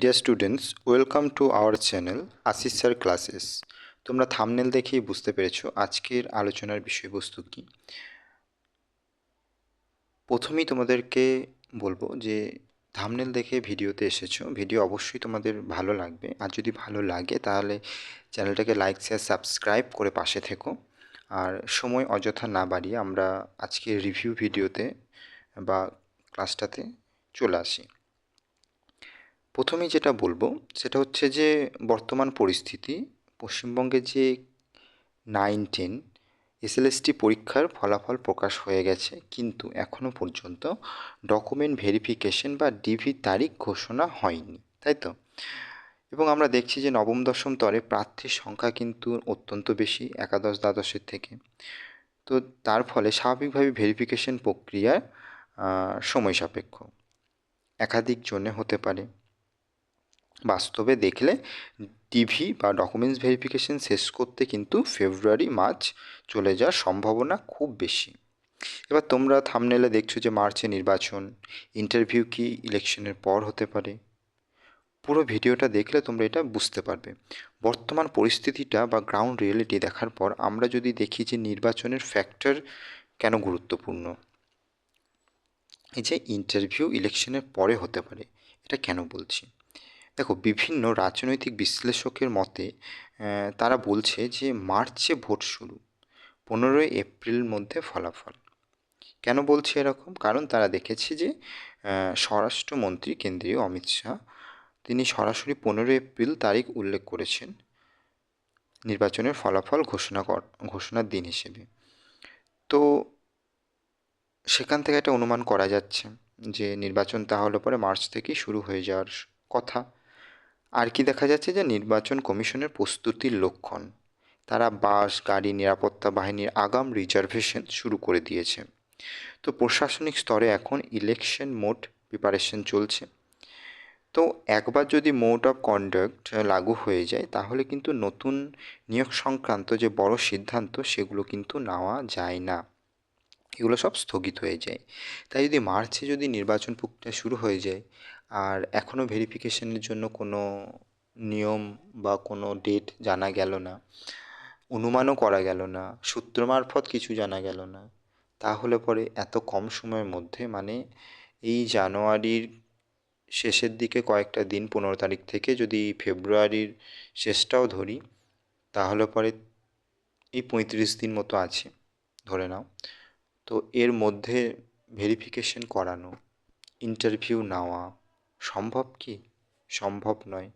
Dear students welcome to our channel Ashis sir classes তোমরা thumbnail দেখেই বুঝতে পেরেছ আজকের আলোচনার বিষয়বস্তু কী। প্রথমেই তোমাদেরকে বলব যে থামনেল দেখে ভিডিওতে এসেছ, ভিডিও অবশ্যই তোমাদের ভালো লাগবে। আর যদি ভালো লাগে, তাহলে চ্যানেলটাকে লাইক শেয়ার সাবস্ক্রাইব করে পাশে থেকো। আর সময় অযথা না বাড়িয়ে আমরা আজকে রিভিউ ভিডিওতে বা ক্লাসটাতে চলে আসি। প্রথমেই যেটা বলব, সেটা হচ্ছে যে বর্তমান পরিস্থিতি, পশ্চিমবঙ্গে যে নাইন টেন এসএলএসটি পরীক্ষার ফলাফল প্রকাশ হয়ে গেছে, কিন্তু এখনও পর্যন্ত ডকুমেন্ট ভেরিফিকেশন বা ডিভি তারিখ ঘোষণা হয়নি, তাই তো? এবং আমরা দেখছি যে নবম, দশম তরে প্রার্থীর সংখ্যা কিন্তু অত্যন্ত বেশি, একাদশ, দ্বাদশের থেকে। তো তার ফলে স্বাভাবিকভাবে ভেরিফিকেশন প্রক্রিয়া সময় সাপেক্ষ। একাধিক জনে হতে পারে। বাস্তবে দেখলে ডিভি বা ডকুমেন্টস ভেরিফিকেশন শেষ করতে কিন্তু ফেব্রুয়ারি, মার্চ চলে যাওয়ার সম্ভাবনা খুব বেশি। এবার তোমরা থামনেলে দেখছ যে মার্চে নির্বাচন ইন্টারভিউ কি ইলেকশনের পর হতে পারে। পুরো ভিডিওটা দেখলে তোমরা এটা বুঝতে পারবে। বর্তমান পরিস্থিতিটা বা গ্রাউন্ড রিয়েলিটি দেখার পর আমরা যদি দেখি যে নির্বাচনের ফ্যাক্টর কেন গুরুত্বপূর্ণ। এই যে ইন্টারভিউ ইলেকশনের পরে হতে পারে, এটা কেন বলছি? দেখো, বিভিন্ন রাজনৈতিক বিশ্লেষকের মতে তারা বলছে যে মার্চে ভোট শুরু, পনেরোই এপ্রিল মধ্যে ফলাফল। কেন বলছে এরকম? কারণ তারা দেখেছে যে স্বরাষ্ট্রমন্ত্রী কেন্দ্রীয় অমিত শাহ, তিনি সরাসরি পনেরোই এপ্রিল তারিখ উল্লেখ করেছেন নির্বাচনের ফলাফল ঘোষণা কর, ঘোষণার দিন হিসেবে। তো সেখান থেকে একটা অনুমান করা যাচ্ছে যে, নির্বাচন তাহলে পরে মার্চ থেকেই শুরু হয়ে যাওয়ার কথা। আর কি দেখা যাচ্ছে যে নির্বাচন কমিশনের প্রস্তুতির লক্ষণ? তারা বাস, গাড়ি, নিরাপত্তা বাহিনীর আগাম রিজার্ভেশন শুরু করে দিয়েছে। তো প্রশাসনিক স্তরে এখন ইলেকশন মোড প্রিপারেশন চলছে। তো একবার যদি মোড অফ কন্ডাক্ট লাগু হয়ে যায়, তাহলে কিন্তু নতুন নিয়োগ সংক্রান্ত যে বড় সিদ্ধান্ত, সেগুলো কিন্তু নেওয়া যায় না। এগুলো সব স্থগিত হয়ে যায়। তাই যদি মার্চে যদি নির্বাচন প্রক্রিয়া শুরু হয়ে যায় আর এখনও ভেরিফিকেশনের জন্য কোনো নিয়ম বা কোনো ডেট জানা গেল না, অনুমানও করা গেল না, সূত্র মারফত কিছু জানা গেল না। তাহলে পরে এত কম সময়ের মধ্যে মানে এই জানুয়ারির শেষের দিকে কয়েকটা দিন পনেরো তারিখ থেকে যদি ফেব্রুয়ারির শেষটাও ধরি, তাহলে পরে এই পঁয়ত্রিশ দিন মতো আছে, ধরে নাও। তো এর মধ্যে ভেরিফিকেশন করানো ইন্টারভিউ নেওয়া সম্ভব কি? সম্ভব নয়।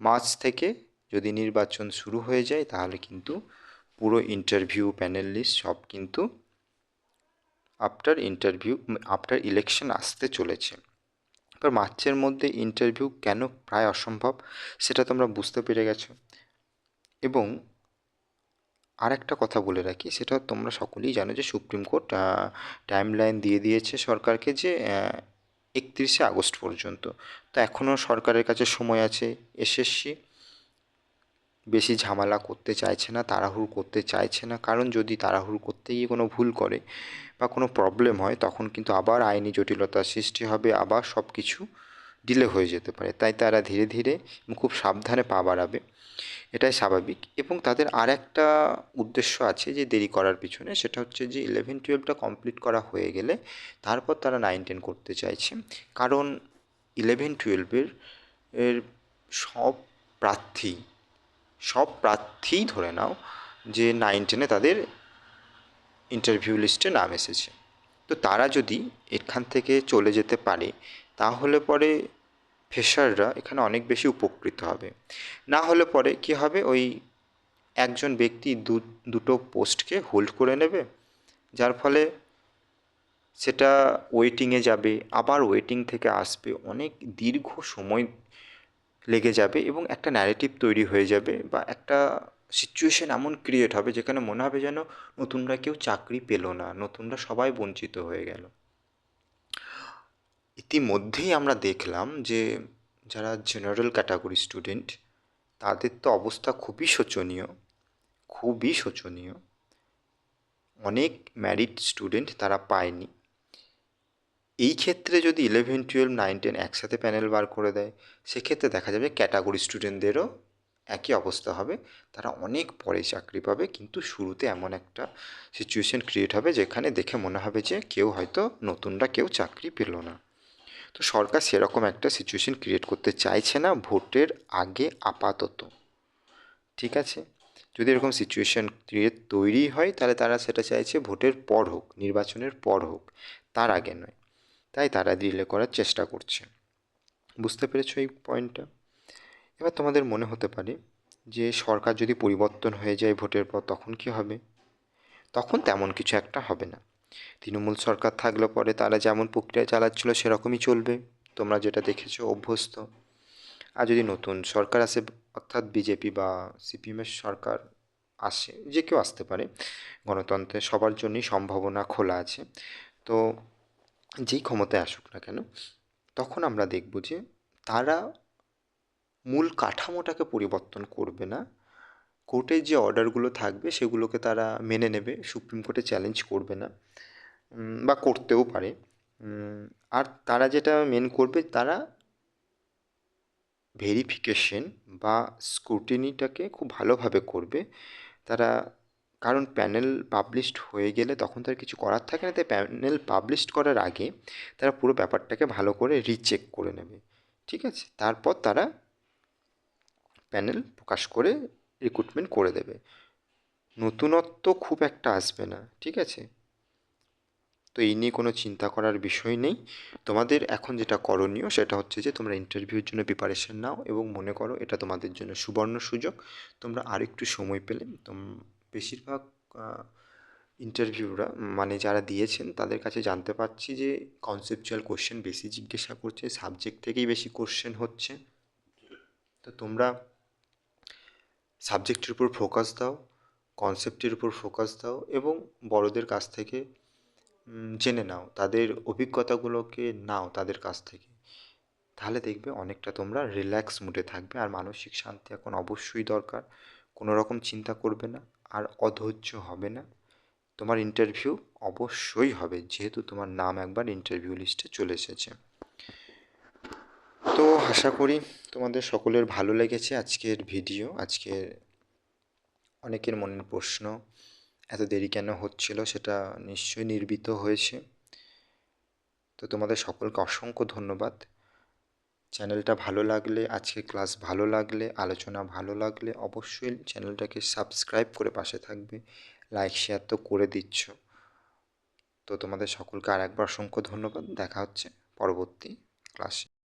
মার্চ থেকে যদি নির্বাচন শুরু হয়ে যায়, তাহলে কিন্তু পুরো ইন্টারভিউ প্যানেল লিস্ট সব কিন্তু আফটার ইন্টারভিউ আফটার ইলেকশন আসতে চলেছে। এবার মার্চের মধ্যে ইন্টারভিউ কেন প্রায় অসম্ভব, সেটা তোমরা বুঝতে পেরে গেছো। এবং আর একটা কথা বলে রাখি, সেটা তোমরা সকলেই জানো যে সুপ্রিম কোর্ট টাইম লাইন দিয়ে দিয়েছে সরকারকে যে একত্রিশে আগস্ট পর্যন্ত। তো এখনও সরকারের কাছে সময় আছে এসএসসি বেশি ঝামেলা করতে চাইছে না, তাড়াহুড়ো করতে চাইছে না। কারণ যদি তাড়াহুড়ো করতে গিয়ে কোনো ভুল করে বা কোনো প্রবলেম হয়, তখন কিন্তু আবার আইনি জটিলতার সৃষ্টি হবে, আবার সব কিছু ডিলে হয়ে যেতে পারে। তাই তারা ধীরে ধীরে খুব সাবধানে পা বাড়াবে। এটাই স্বাভাবিক। এবং তাদের আর একটা উদ্দেশ্য আছে যে দেরি করার পিছনে। সেটা হচ্ছে যে ইলেভেন টুয়েলভটা কমপ্লিট করা হয়ে গেলে তারপর তারা নাইন টেন করতে চাইছে। কারণ ইলেভেন টুয়েলভের এর সব প্রার্থী, সব প্রার্থীই ধরে নাও যে নাইন টেনে তাদের ইন্টারভিউ লিস্টে নাম এসেছে। তো তারা যদি এখান থেকে চলে যেতে পারে তাহলে পরে ফ্রেশাররা এখানে অনেক বেশি উপকৃত হবে। না হলে পরে কী হবে? ওই একজন ব্যক্তি দু, দুটো পোস্টকে হোল্ড করে নেবে, যার ফলে সেটা ওয়েটিংয়ে যাবে, আবার ওয়েটিং থেকে আসবে। অনেক দীর্ঘ সময় লেগে যাবে এবং একটা ন্যারেটিভ তৈরি হয়ে যাবে বা একটা সিচুয়েশান এমন ক্রিয়েট হবে যেখানে মনে হবে যেন নতুনরা কেউ চাকরি পেল না, নতুনরা সবাই বঞ্চিত হয়ে গেল। ইতিমধ্যেই আমরা দেখলাম যে যারা জেনারেল ক্যাটাগরি স্টুডেন্ট তাদের তো অবস্থা খুবই শোচনীয় খুবই শোচনীয়। অনেক ম্যারিড স্টুডেন্ট তারা পায়নি। এই ক্ষেত্রে যদি ইলেভেন টুয়েলভ নাইন টেন একসাথে প্যানেল বার করে দেয়, সেক্ষেত্রে দেখা যাবে ক্যাটাগরি স্টুডেন্টদেরও একই অবস্থা হবে। তারা অনেক পরে চাকরি পাবে, কিন্তু শুরুতে এমন একটা সিচুয়েশন ক্রিয়েট হবে যেখানে দেখে মনে হবে যে কেউ হয়তো নতুনরা কেউ চাকরি পেল না। তো সরকার সেরকম একটা সিচুয়েশন ক্রিয়েট করতে চাইছে না ভোটের আগে আপাতত। ঠিক আছে? যদি এরকম সিচুয়েশন ক্রিয়েট তৈরি হয়, তাহলে তারা সেটা চাইছে ভোটের পর হোক, নির্বাচনের পর হোক, তার আগে নয়। তাই তারা ডিলে করার চেষ্টা করছে। বুঝতে পেরেছ এই পয়েন্টটা এবার তোমাদের মনে হতে পারে যে সরকার যদি পরিবর্তন হয়ে যায় ভোটের পর, তখন কি হবে? তখন তেমন কিছু একটা হবে না। তৃণমূল সরকার থাকলে পরে তারা যেমন প্রক্রিয়া চালাচ্ছিল সেরকমই চলবে। তোমরা যেটা দেখেছ, অভ্যস্ত। আর যদি নতুন সরকার আসে, অর্থাৎ বিজেপি বা সিপিএমের সরকার আসে, যে কেউ আসতে পারে, গণতন্ত্রে সবার জন্যই সম্ভাবনা খোলা আছে। তো যেই ক্ষমতায় আসুক না কেন, তখন আমরা দেখব যে তারা মূল কাঠামোটাকে পরিবর্তন করবে না। কোর্টের যে অর্ডারগুলো থাকবে সেগুলোকে তারা মেনে নেবে, সুপ্রিম কোর্টে চ্যালেঞ্জ করবে না বা করতেও পারে। আর তারা যেটা মেন করবে, তারা ভেরিফিকেশন বা স্ক্রুটিনিটাকে খুব ভালোভাবে করবে। তারা, কারণ প্যানেল পাবলিশড হয়ে গেলে তখন তার কিছু করার থাকে না, তাই প্যানেল পাবলিশড করার আগে তারা পুরো ব্যাপারটাকে ভালো করে রিচেক করে নেবে। ঠিক আছে? তারপর তারা প্যানেল প্রকাশ করে রিক্রুটমেন্ট করে দেবে। নতুনত্ব খুব একটা আসবে না, ঠিক আছে? তো এই নিয়ে কোনো চিন্তা করার বিষয় নেই। তোমাদের এখন যেটা করণীয় সেটা হচ্ছে যে, তোমরা ইন্টারভিউর জন্য প্রিপারেশান নাও এবং মনে করো এটা তোমাদের জন্য সুবর্ণ সুযোগ। তোমরা আর একটু সময় পেলে, তোম, বেশিরভাগ ইন্টারভিউরা মানে যারা দিয়েছেন, তাদের কাছে জানতে পারছি যে কনসেপচুয়াল কোশ্চেন বেশি জিজ্ঞাসা করছে সাবজেক্ট থেকেই বেশি কোশ্চেন হচ্ছে। তো তোমরা সাবজেক্টের উপর ফোকাস দাও কনসেপ্টের উপর ফোকাস দাও এবং বড়দের কাছ থেকে জেনে নাও, তাদের অভিজ্ঞতাগুলোকে নাও তাদের কাছ থেকে। তাহলে দেখবে অনেকটা তোমরা রিল্যাক্স মুডে থাকবে আর মানসিক শান্তি এখন অবশ্যই দরকার, কোনো রকম চিন্তা করবে না আর অধৈর্য হবে না। তোমার ইন্টারভিউ অবশ্যই হবে, যেহেতু তোমার নাম একবার ইন্টারভিউ লিস্টে চলে এসেছে। তো আশা করি তোমাদের সকলের ভালো লেগেছে আজকের ভিডিও। আজকের অনেকের মনের প্রশ্ন, এত দেরি কেন হচ্ছিল সেটা নিশ্চয়ই নির্বিত হয়েছে। তো তোমাদের সকলকে অসংখ্য ধন্যবাদ। চ্যানেলটা ভালো লাগলে, আজকে ক্লাস ভালো লাগলে, আলোচনা ভালো লাগলে অবশ্যই চ্যানেলটাকে সাবস্ক্রাইব করে পাশে থাকবে। লাইক, শেয়ার তো করে দিচ্ছ। তো তোমাদের সকলকে আর একবার অসংখ্য ধন্যবাদ। দেখা হচ্ছে পরবর্তী ক্লাসে।